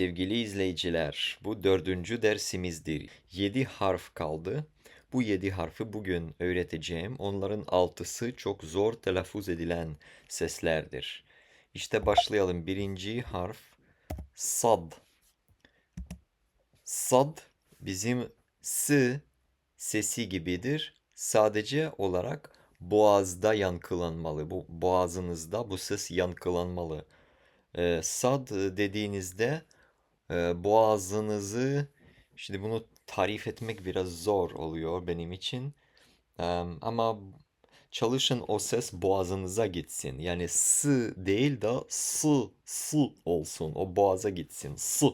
sevgili izleyiciler, bu dördüncü dersimizdir. Yedi harf kaldı. Bu yedi harfi bugün öğreteceğim. Onların altısı çok zor telaffuz edilen seslerdir. İşte başlayalım. Birinci harf sad. Sad bizim s sesi gibidir. Sadece olarak boğazda yankılanmalı. Bu boğazınızda bu ses yankılanmalı. Ee, sad dediğinizde e, boğazınızı şimdi bunu tarif etmek biraz zor oluyor benim için. Ama çalışın o ses boğazınıza gitsin. Yani s değil de s, s olsun. O boğaza gitsin. S.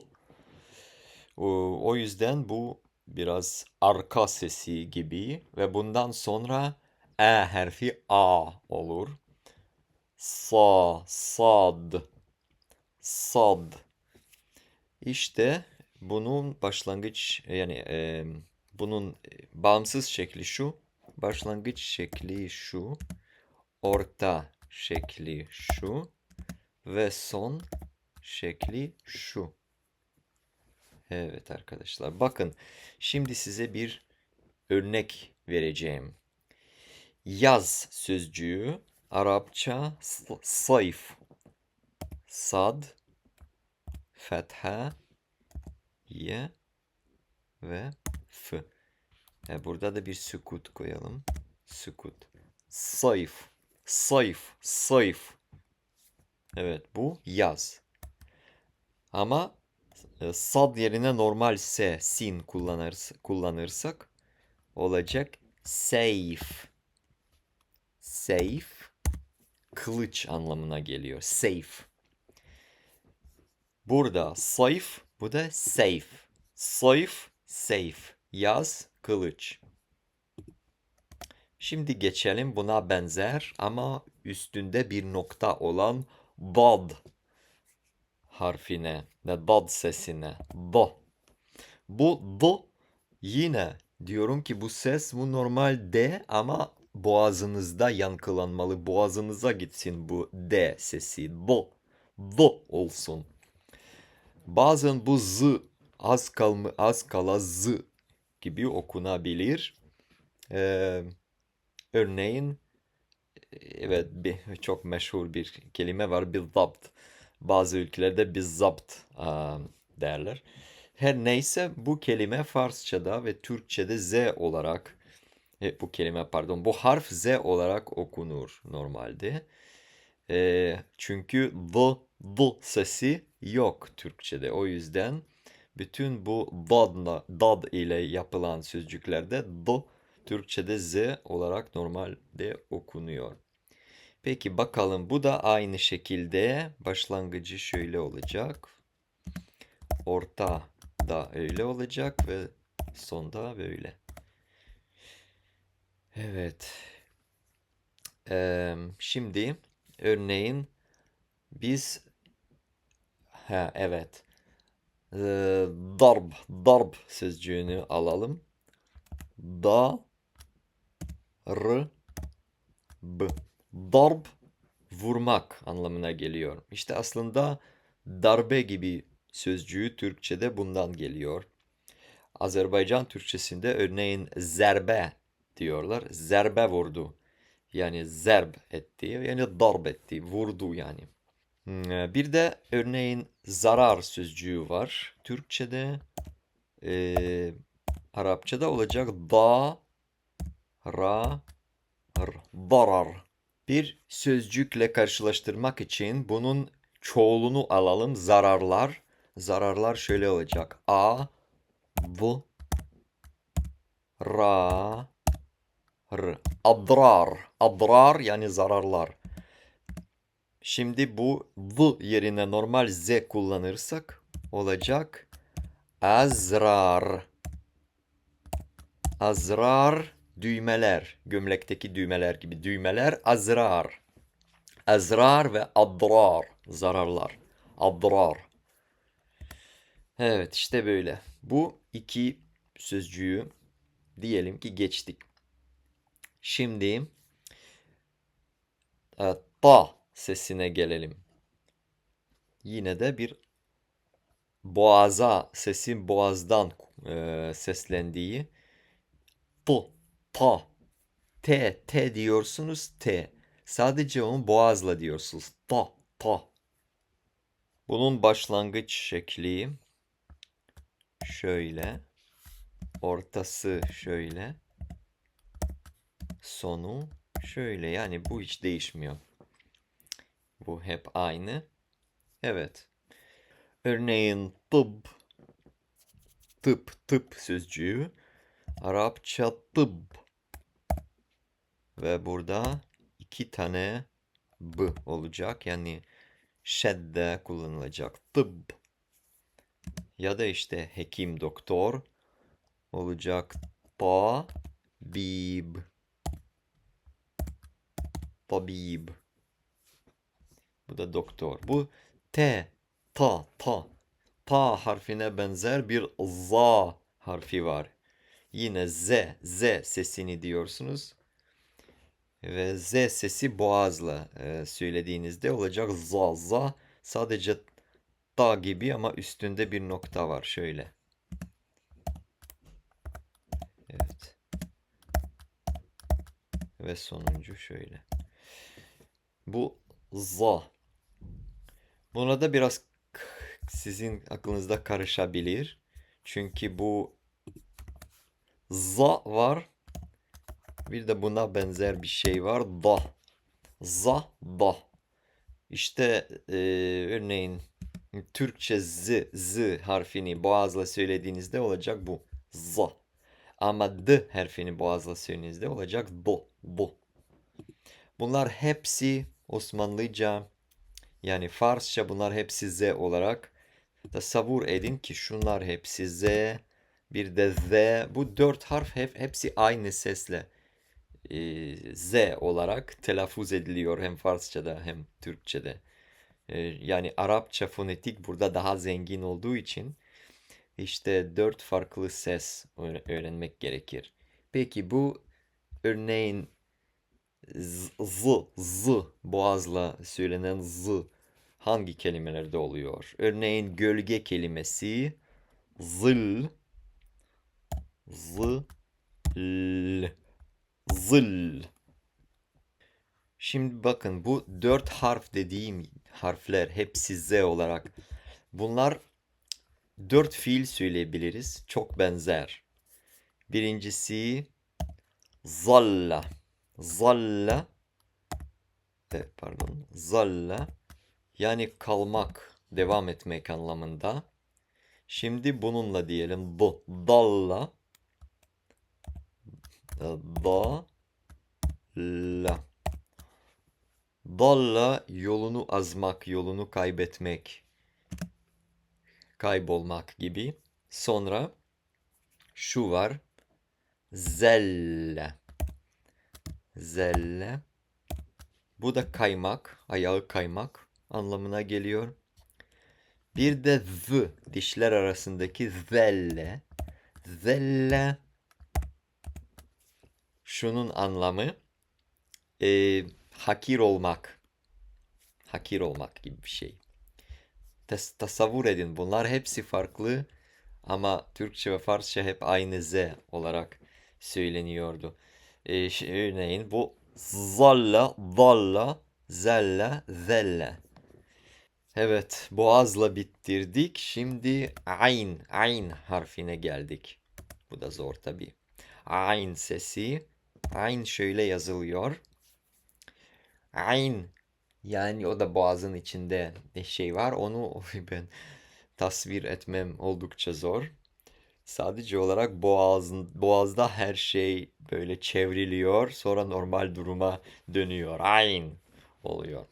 O, o yüzden bu biraz arka sesi gibi ve bundan sonra e harfi a olur. Sa, sad, sad. İşte bunun başlangıç yani e, bunun bağımsız şekli şu. Başlangıç şekli şu. Orta şekli şu. Ve son şekli şu. Evet arkadaşlar bakın şimdi size bir örnek vereceğim. Yaz sözcüğü Arapça sayf. Sad, fetha, ye ve f. E, burada da bir sükut koyalım. Sükut. Sayf, sayf, sayf. Evet bu yaz. Ama e, sad yerine normal s, sin kullanırsa, kullanırsak olacak seyf. Seyf kılıç anlamına geliyor. Seyf. Burada sayf, bu da seyf. Sayf, seyf. Yaz, kılıç. Şimdi geçelim buna benzer ama üstünde bir nokta olan dad harfine ve dad sesine. Da. Bu d yine diyorum ki bu ses bu normal d ama boğazınızda yankılanmalı. Boğazınıza gitsin bu d sesi. Do. Do olsun. Bazen bu z az kalma az kala z gibi okunabilir. Ee, örneğin evet bir, çok meşhur bir kelime var bizabt. Bazı ülkelerde bizabt aa, derler. Her neyse bu kelime Farsçada ve Türkçede z olarak e, bu kelime pardon bu harf z olarak okunur normalde. E, çünkü d d sesi yok Türkçede. O yüzden bütün bu dadla dad ile yapılan sözcüklerde d Türkçede z olarak normalde okunuyor. Peki bakalım bu da aynı şekilde başlangıcı şöyle olacak. Orta da öyle olacak ve sonda böyle. Evet. Eee, şimdi örneğin biz ha evet Eee, darb darb sözcüğünü alalım. Da r b darb vurmak anlamına geliyor. İşte aslında darbe gibi sözcüğü Türkçe'de bundan geliyor. Azerbaycan Türkçesinde örneğin zerbe diyorlar. Zerbe vurdu. Yani zerb etti. Yani darb etti. Vurdu yani. Hmm, Bir de örneğin zarar sözcüğü var. Türkçe'de eee, Arapçada olacak da ra r darar. Bir sözcükle karşılaştırmak için bunun çoğulunu alalım. Zararlar. Zararlar şöyle olacak. A v ra r adrar. Adrar yani zararlar. Şimdi bu v yerine normal z kullanırsak olacak azrar. Azrar düğmeler. Gömlekteki düğmeler gibi düğmeler azrar. Azrar ve adrar zararlar. Adrar. Evet işte böyle. Bu iki sözcüğü diyelim ki geçtik. Şimdi e, ta sesine gelelim. Yine de bir boğaza, sesin boğazdan e, seslendiği t, ta, t, t diyorsunuz t. Sadece onu boğazla diyorsunuz. Ta, ta. Bunun başlangıç şekli şöyle. Ortası şöyle. Sonu şöyle. Yani bu hiç değişmiyor. Bu hep aynı. Evet. Örneğin tıp, tıp, tıp sözcüğü. Arapça tıp. Ve burada iki tane b olacak. Yani şedde kullanılacak. Tıp. Ya da işte hekim, doktor olacak. Tabib. Tabib. Bu da doktor. Bu T, ta, ta. Ta harfine benzer bir za harfi var. Yine Z, Z sesini diyorsunuz. Ve Z sesi boğazla e, söylediğinizde olacak za, za. Sadece ta gibi ama üstünde bir nokta var. Şöyle. Evet. Ve sonuncu şöyle. Bu za. Buna da biraz sizin aklınızda karışabilir. Çünkü bu za var. Bir de buna benzer bir şey var. Da. Za, da. İşte e, örneğin Türkçe z, z harfini boğazla söylediğinizde olacak bu. Za. Ama d harfini boğazla söylediğinizde olacak do, do. Bunlar hepsi Osmanlıca yani Farsça bunlar hepsi Z olarak tasavvur edin ki şunlar hepsi Z bir de Z bu dört harf hep hepsi aynı sesle e, Z olarak telaffuz ediliyor hem Farsçada hem Türkçede. E, yani Arapça fonetik burada daha zengin olduğu için işte dört farklı ses öğre- öğrenmek gerekir. Peki bu örneğin z, z, z boğazla söylenen z hangi kelimelerde oluyor? Örneğin gölge kelimesi zıl, z, l, zıl. Şimdi bakın bu dört harf dediğim harfler hepsi z olarak. Bunlar dört fiil söyleyebiliriz. Çok benzer. Birincisi zalla. Zalla. Evet, pardon. Zalla. Yani kalmak, devam etmek anlamında. Şimdi bununla diyelim. D. Dalla. Da. La. Dalla yolunu azmak, yolunu kaybetmek, kaybolmak gibi. Sonra şu var. Zelle. Zelle. Bu da kaymak, ayağı kaymak anlamına geliyor. Bir de z, dişler arasındaki zelle. Zelle. Şunun anlamı e, hakir olmak. Hakir olmak gibi bir şey. Tas- tasavvur edin bunlar hepsi farklı ama Türkçe ve Farsça hep aynı Z olarak söyleniyordu. E, ş- örneğin bu zalla, dalla, zella, zelle. Evet, boğazla bitirdik. Şimdi ayn, ayn harfine geldik. Bu da zor tabii. Ayn sesi. Ayn şöyle yazılıyor. Ayn. Yani o da boğazın içinde şey var. Onu ben tasvir etmem oldukça zor. Sadece olarak boğazın, boğazda her şey böyle çevriliyor. Sonra normal duruma dönüyor. Ayn oluyor.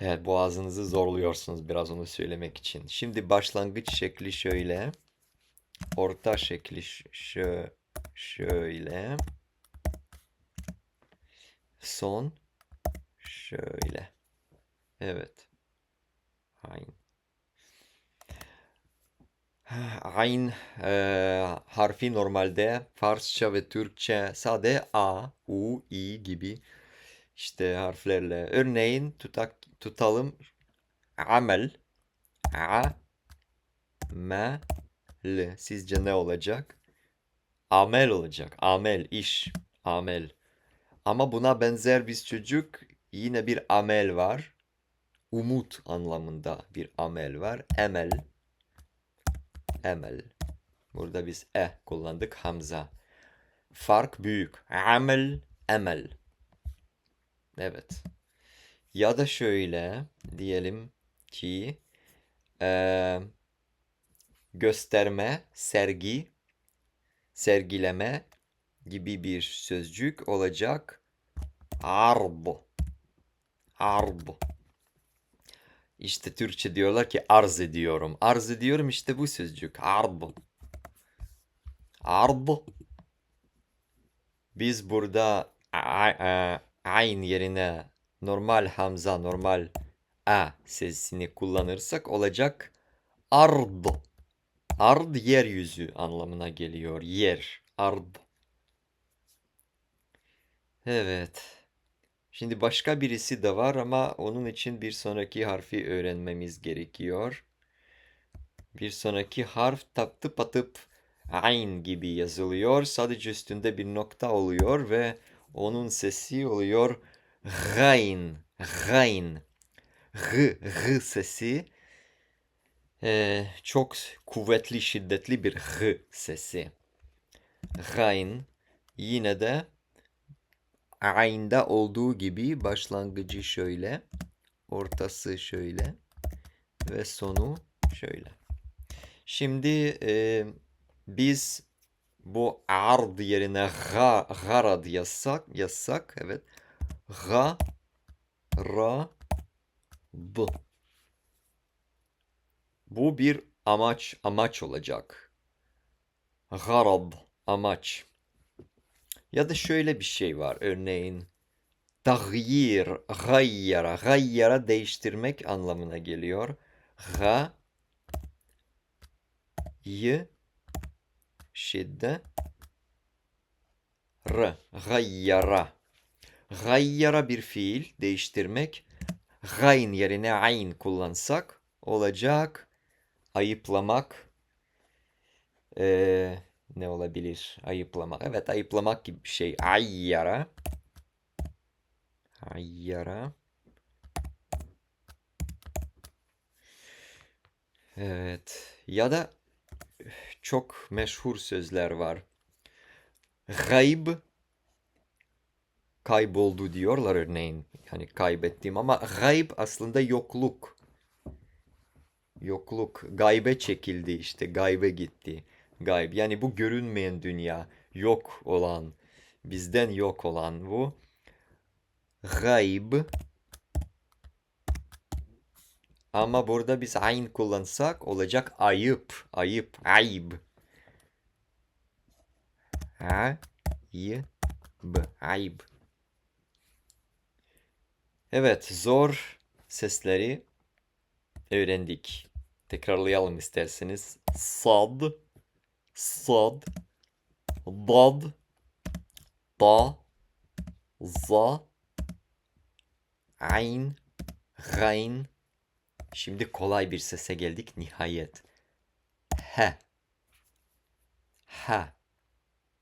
Evet, boğazınızı zorluyorsunuz biraz onu söylemek için. Şimdi başlangıç şekli şöyle. Orta şekli şö şöyle. Son şöyle. Evet. Ayn. Ayn eee, harfi normalde Farsça ve Türkçe sade A, U, I gibi işte harflerle. Örneğin tutak, tutalım amel, L. Sizce ne olacak? Amel olacak. Amel, iş. Amel. Ama buna benzer bir çocuk yine bir amel var. Umut anlamında bir amel var. Emel. Emel. Burada biz e kullandık. Hamza. Fark büyük. Amel, emel. Evet. Ya da şöyle diyelim ki eee, gösterme, sergi, sergileme gibi bir sözcük olacak. Arb. Arb. İşte Türkçe diyorlar ki arz ediyorum. Arz ediyorum işte bu sözcük. Arb. Arb. Biz burada ayn yerine normal hamza, normal a sesini kullanırsak olacak ard. Ard yeryüzü anlamına geliyor. Yer. Ard. Evet. Şimdi başka birisi de var ama onun için bir sonraki harfi öğrenmemiz gerekiyor. Bir sonraki harf taptıp atıp ayn gibi yazılıyor. Sadece üstünde bir nokta oluyor ve onun sesi oluyor gayn. Gayn. G, G sesi. Ee, çok kuvvetli, şiddetli bir G sesi. Gayn. Yine de Ayn'da olduğu gibi başlangıcı şöyle, ortası şöyle ve sonu şöyle. Şimdi e, biz bu ard yerine ga, garad yazsak, yazsak evet. Ga, ra, b. Bu bir amaç, amaç olacak. Garad, amaç. Ya da şöyle bir şey var. Örneğin tagyir, gayyara. Gayyara değiştirmek anlamına geliyor. Ga y şidde r. Gayyara. Gayyara bir fiil değiştirmek. Gayn yerine ayn kullansak olacak ayıplamak. Ee, ne olabilir? Ayıplamak. Evet ayıplamak gibi bir şey. Ayyara. Ayyara. Evet. Ya da çok meşhur sözler var. Gayb kayboldu diyorlar örneğin. Yani kaybettim ama gayb aslında yokluk. Yokluk. Gaybe çekildi işte. Gaybe gitti. Gayb. Yani bu görünmeyen dünya. Yok olan. Bizden yok olan bu. Gayb. Ama burada biz ayn kullansak olacak ayıp. Ayıp. Ayb. Ha? Y. B. Ayb. Evet. Zor sesleri öğrendik. Tekrarlayalım isterseniz. Sad. Sad. Dad. Da. Za. Ayn. Gayn. Şimdi kolay bir sese geldik nihayet. He. Ha.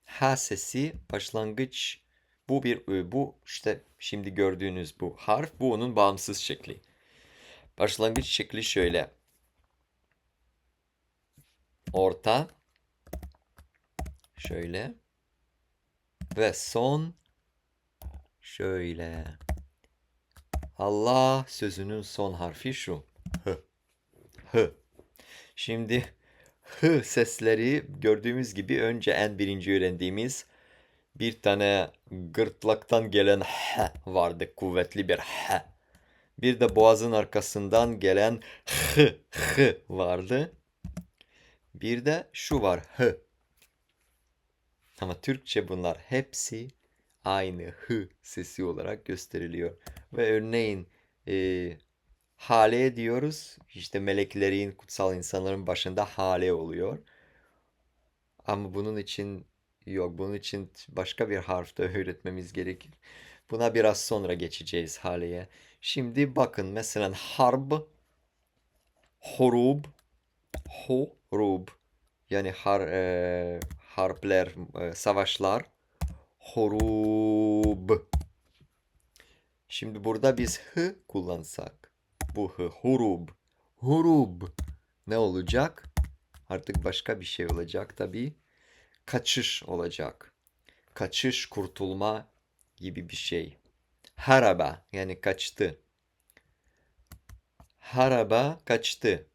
Ha sesi başlangıç bu bir ö, bu işte şimdi gördüğünüz bu harf bu onun bağımsız şekli. Başlangıç şekli şöyle. Orta şöyle ve son şöyle. Allah sözünün son harfi şu. H. H. Şimdi H sesleri gördüğümüz gibi önce en birinci öğrendiğimiz bir tane gırtlaktan gelen H vardı. Kuvvetli bir H. Bir de boğazın arkasından gelen H, H vardı. Bir de şu var H. Ama Türkçe bunlar hepsi aynı H sesi olarak gösteriliyor. Ve örneğin e, Hale diyoruz. İşte meleklerin, kutsal insanların başında Hale oluyor. Ama bunun için yok. Bunun için başka bir harf de öğretmemiz gerekir. Buna biraz sonra geçeceğiz Hale'ye. Şimdi bakın mesela harb, horub, ho, Hurub. Yani har, e, harpler, e, savaşlar. Hurub. Şimdi burada biz hı kullansak. Bu hı. Hurub. Hurub. Ne olacak? Artık başka bir şey olacak tabii. Kaçış olacak. Kaçış, kurtulma gibi bir şey. Haraba yani kaçtı. Haraba kaçtı.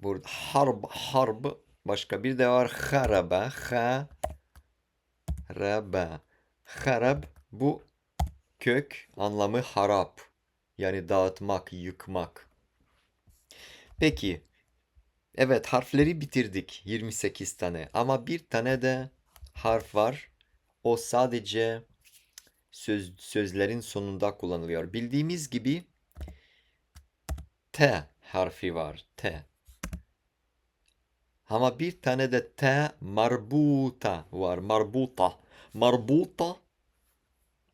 Burada harb, harb başka bir de var. Haraba, ha, raba. Harab bu kök anlamı harap. Yani dağıtmak, yıkmak. Peki. Evet harfleri bitirdik. 28 tane. Ama bir tane de harf var. O sadece söz, sözlerin sonunda kullanılıyor. Bildiğimiz gibi T harfi var. T. Ama bir tane de T marbuta var. Marbuta. Marbuta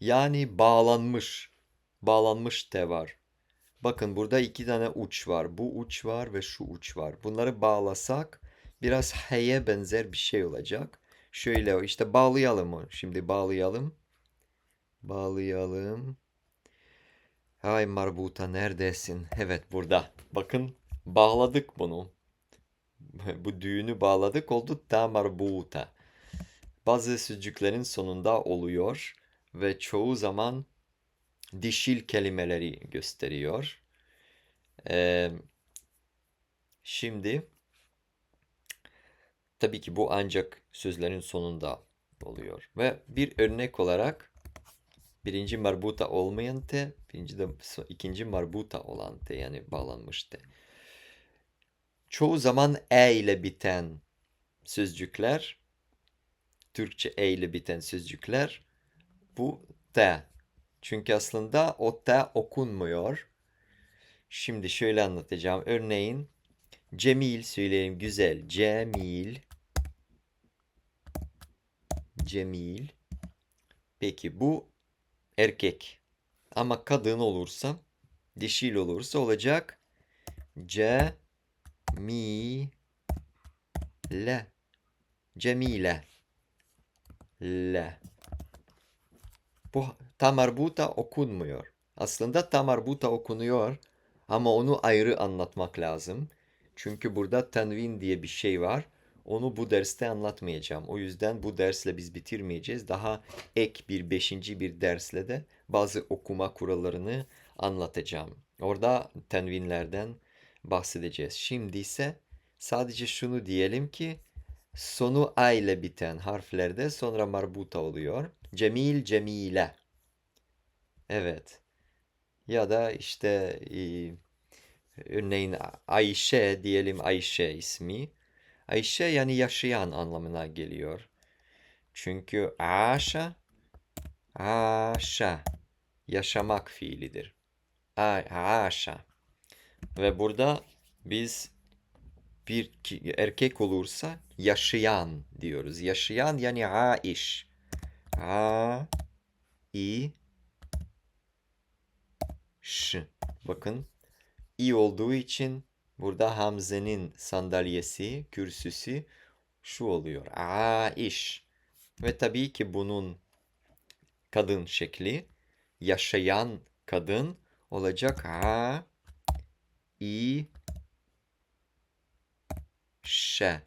yani bağlanmış. Bağlanmış T var. Bakın burada iki tane uç var. Bu uç var ve şu uç var. Bunları bağlasak biraz H'ye benzer bir şey olacak. Şöyle işte bağlayalım onu. Şimdi bağlayalım. Bağlayalım. Ay marbuta neredesin? Evet burada. Bakın bağladık bunu. Bu düğünü bağladık oldu ta marbuta. Bazı sözcüklerin sonunda oluyor ve çoğu zaman dişil kelimeleri gösteriyor. Ee, şimdi tabii ki bu ancak sözlerin sonunda oluyor. Ve bir örnek olarak birinci marbuta olmayan te, birinci de ikinci marbuta olan te yani bağlanmış te. Çoğu zaman e ile biten sözcükler, Türkçe e ile biten sözcükler bu te. Çünkü aslında o te okunmuyor. Şimdi şöyle anlatacağım. Örneğin Cemil söyleyelim güzel. Cemil. Cemil. Peki bu erkek. Ama kadın olursa, dişil olursa olacak C mi le. Cemile. Le. Bu tamarbuta okunmuyor. Aslında tamarbuta okunuyor ama onu ayrı anlatmak lazım. Çünkü burada tenvin diye bir şey var. Onu bu derste anlatmayacağım. O yüzden bu dersle biz bitirmeyeceğiz. Daha ek bir beşinci bir dersle de bazı okuma kurallarını anlatacağım. Orada tenvinlerden bahsedeceğiz. Şimdi ise sadece şunu diyelim ki sonu a ile biten harflerde sonra marbuta oluyor. Cemil, Cemile. Evet. Ya da işte e, örneğin Ayşe diyelim Ayşe ismi. Ayşe yani yaşayan anlamına geliyor. Çünkü aşa aşa yaşamak fiilidir. Aşa. Ve burada biz bir erkek olursa yaşayan diyoruz. Yaşayan yani aiş. A i ş. Bakın i olduğu için burada Hamze'nin sandalyesi, kürsüsü şu oluyor. Aiş. Ve tabii ki bunun kadın şekli yaşayan kadın olacak. A i ş.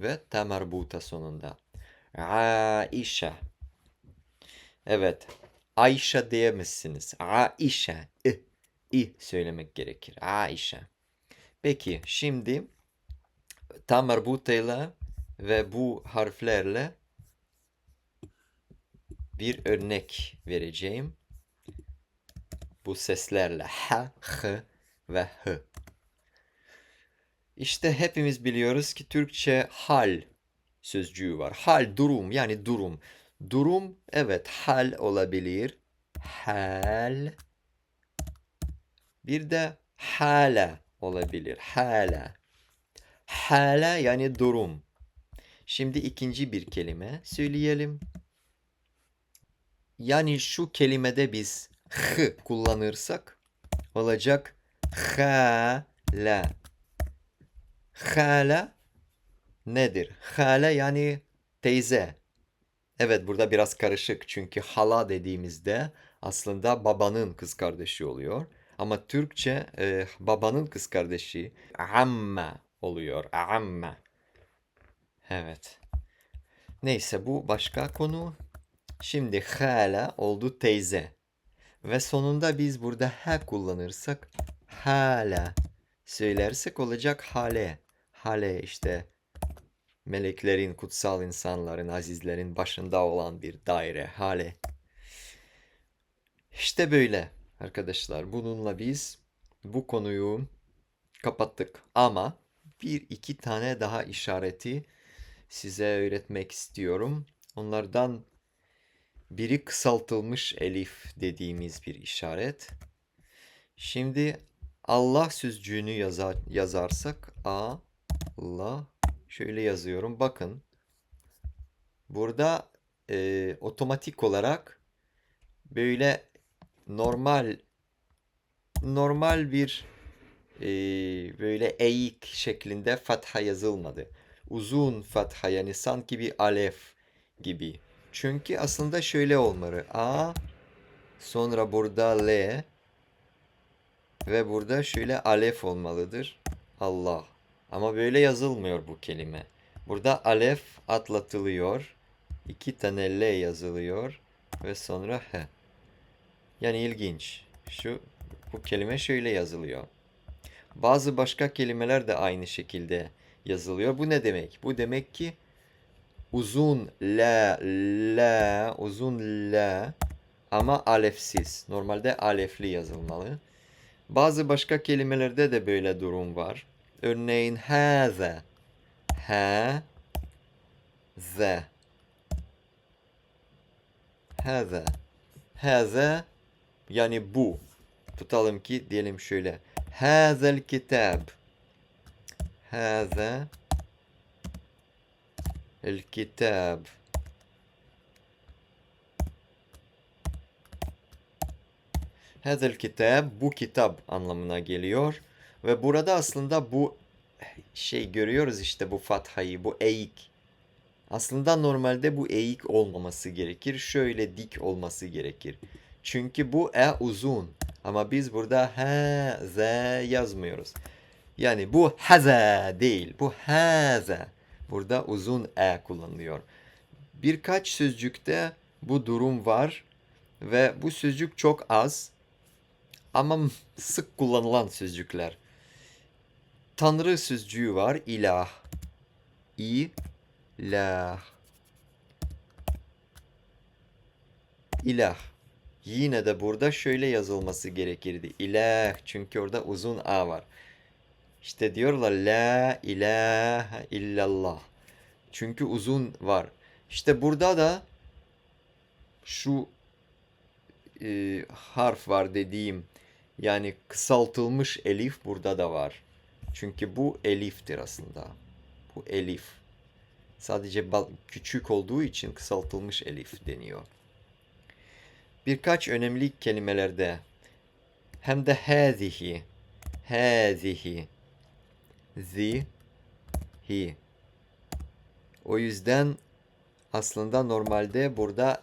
Ve ta marbuta sonunda. Aişe. Evet. Ayşe diyemezsiniz. Aişe. I, i söylemek gerekir. Aişe. Peki şimdi tam marbutayla ve bu harflerle bir örnek vereceğim. Bu seslerle h, h ve h. İşte hepimiz biliyoruz ki Türkçe hal sözcüğü var. Hal durum yani durum. Durum evet hal olabilir. Hal. Bir de hala olabilir. Hala. Hala yani durum. Şimdi ikinci bir kelime söyleyelim. Yani şu kelimede biz h kullanırsak olacak Hale. Hale nedir? Hale yani teyze. Evet burada biraz karışık çünkü hala dediğimizde aslında babanın kız kardeşi oluyor. Ama Türkçe e, babanın kız kardeşi amme oluyor. Amme. Evet. Neyse bu başka konu. Şimdi hala oldu teyze. Ve sonunda biz burada he kullanırsak hala söylersek olacak hale. Hale işte meleklerin, kutsal insanların, azizlerin başında olan bir daire, hale. İşte böyle arkadaşlar. Bununla biz bu konuyu kapattık. Ama bir iki tane daha işareti size öğretmek istiyorum. Onlardan biri kısaltılmış elif dediğimiz bir işaret. Şimdi Allah sözcüğünü yazar, yazarsak A, Allah şöyle yazıyorum. Bakın burada e, otomatik olarak böyle normal normal bir e, böyle eğik şeklinde fatha yazılmadı. Uzun fatha yani sanki bir alef gibi. Çünkü aslında şöyle olmalı. A sonra burada L ve burada şöyle alef olmalıdır. Allah. Ama böyle yazılmıyor bu kelime. Burada alef atlatılıyor. iki tane L yazılıyor ve sonra H. Yani ilginç. Şu bu kelime şöyle yazılıyor. Bazı başka kelimeler de aynı şekilde yazılıyor. Bu ne demek? Bu demek ki uzun la la uzun la ama alefsiz. Normalde alefli yazılmalı. Bazı başka kelimelerde de böyle durum var. Örneğin haza ha za haza haza yani bu. Tutalım ki diyelim şöyle. Hazel kitab haza el kitab Hazel kitab bu kitap anlamına geliyor ve burada aslında bu şey görüyoruz işte bu fathayı, bu eğik. Aslında normalde bu eğik olmaması gerekir. Şöyle dik olması gerekir. Çünkü bu e uzun. Ama biz burada ha z yazmıyoruz. Yani bu haza değil. Bu haza. Burada uzun e kullanılıyor. Birkaç sözcükte bu durum var ve bu sözcük çok az ama sık kullanılan sözcükler. Tanrı sözcüğü var. İlah. İlah. İlah. Yine de burada şöyle yazılması gerekirdi. İlah. Çünkü orada uzun A var. İşte diyorlar La ilahe illallah. Çünkü uzun var. İşte burada da şu e, harf var dediğim yani kısaltılmış elif burada da var. Çünkü bu eliftir aslında. Bu elif. Sadece küçük olduğu için kısaltılmış elif deniyor. Birkaç önemli kelimelerde hem de hazihi, hazihi, zihi. O yüzden aslında normalde burada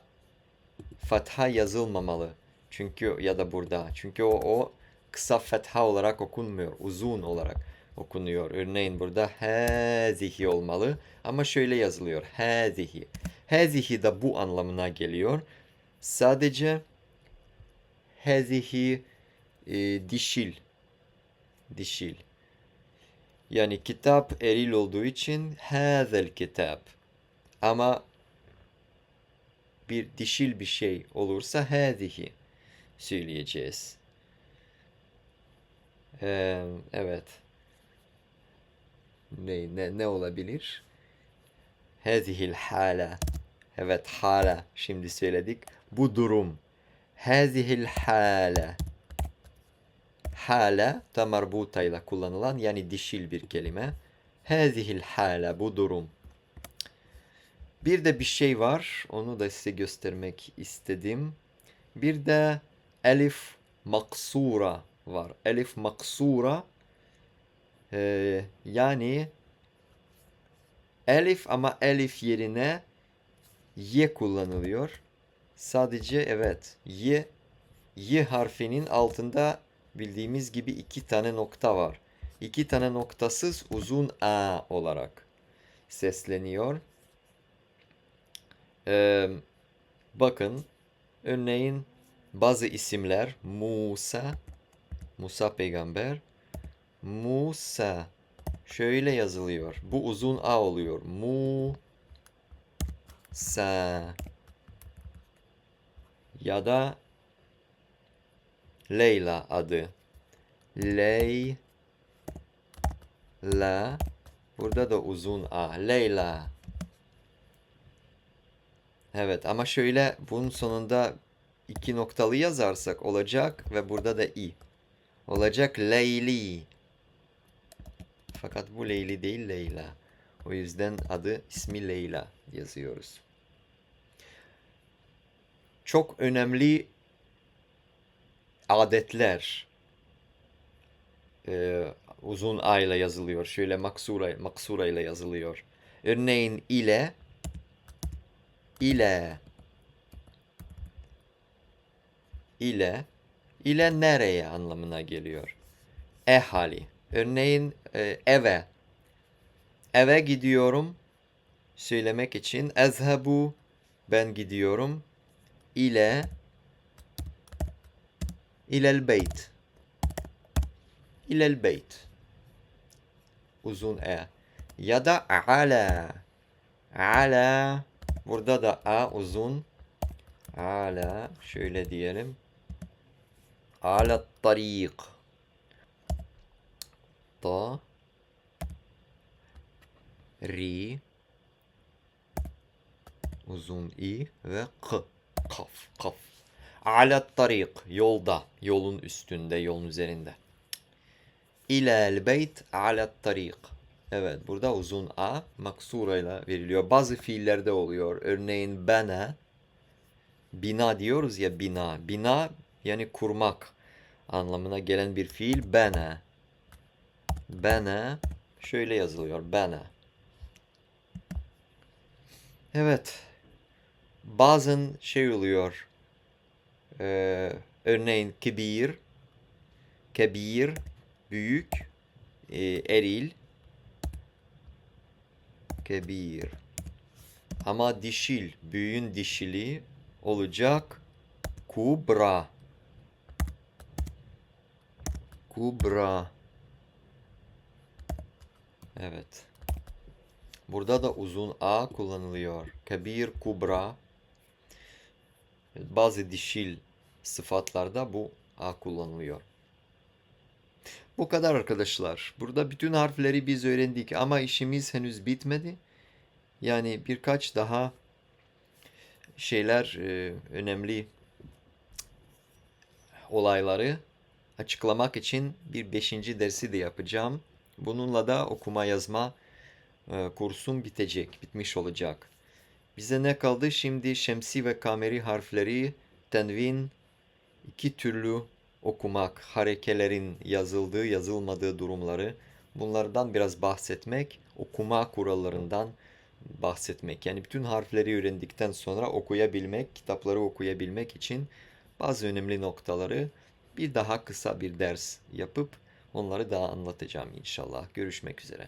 fatha yazılmamalı. Çünkü ya da burada. Çünkü o, o kısa fetha olarak okunmuyor. Uzun olarak okunuyor. Örneğin burada hazihi olmalı. Ama şöyle yazılıyor. Hazihi. Hazihi de bu anlamına geliyor. Sadece hazihi e, dişil. Dişil. Yani kitap eril olduğu için hazel kitap. Ama bir dişil bir şey olursa hazihi söyleyeceğiz. Ee, evet. Ne, ne, ne olabilir? Hazihil hala. Evet hala. Şimdi söyledik. Bu durum. Hazihil hala. Hala da marbutayla kullanılan yani dişil bir kelime. Hazihil hala bu durum. Bir de bir şey var. Onu da size göstermek istedim. Bir de elif maksura var. Elif maksura e, yani elif ama elif yerine y kullanılıyor. Sadece evet y y harfinin altında bildiğimiz gibi iki tane nokta var. İki tane noktasız uzun a olarak sesleniyor. Ee, bakın örneğin bazı isimler Musa Musa peygamber Musa şöyle yazılıyor. Bu uzun a oluyor. Musa ya da Leyla adı. Leyla. Burada da uzun A. Leyla. Evet ama şöyle bunun sonunda iki noktalı yazarsak olacak ve burada da i. Olacak Leyli. Fakat bu Leyli değil Leyla. O yüzden adı ismi Leyla yazıyoruz. Çok önemli adetler e, uzun a ile yazılıyor. Şöyle maksura, maksura ile yazılıyor. Örneğin ile ile ile ile nereye anlamına geliyor. Ehali. Örneğin e, eve. Eve gidiyorum söylemek için ezhebu ben gidiyorum ile ilel beyt. İlel beyt. Uzun e. Ya da ala. Ala. Burada da a uzun. Ala. Şöyle diyelim. Ala tarik. Ta. Ri. Uzun i ve k. Kaf. Kaf. Ala tarik. Yolda. Yolun üstünde. Yolun üzerinde. İlel beyt ala tarik. Evet burada uzun a maksurayla veriliyor. Bazı fiillerde oluyor. Örneğin bana bina diyoruz ya bina. Bina yani kurmak anlamına gelen bir fiil bana. Bana şöyle yazılıyor. Bana. Evet. Bazen şey oluyor. Ee, örneğin kebir. Kebir büyük e, eril kebir. Ama dişil büyüğün dişili olacak kubra. Kubra. Evet. Burada da uzun a kullanılıyor. Kebir kubra bazı dişil sıfatlarda bu a kullanılıyor bu kadar arkadaşlar. Burada bütün harfleri biz öğrendik ama işimiz henüz bitmedi. Yani birkaç daha şeyler e, önemli olayları açıklamak için bir beşinci dersi de yapacağım. Bununla da okuma yazma e, kursum bitecek, bitmiş olacak. Bize ne kaldı? Şimdi şemsi ve kameri harfleri, tenvin, iki türlü okumak, harekelerin yazıldığı, yazılmadığı durumları bunlardan biraz bahsetmek, okuma kurallarından bahsetmek. Yani bütün harfleri öğrendikten sonra okuyabilmek, kitapları okuyabilmek için bazı önemli noktaları bir daha kısa bir ders yapıp onları daha anlatacağım inşallah. Görüşmek üzere.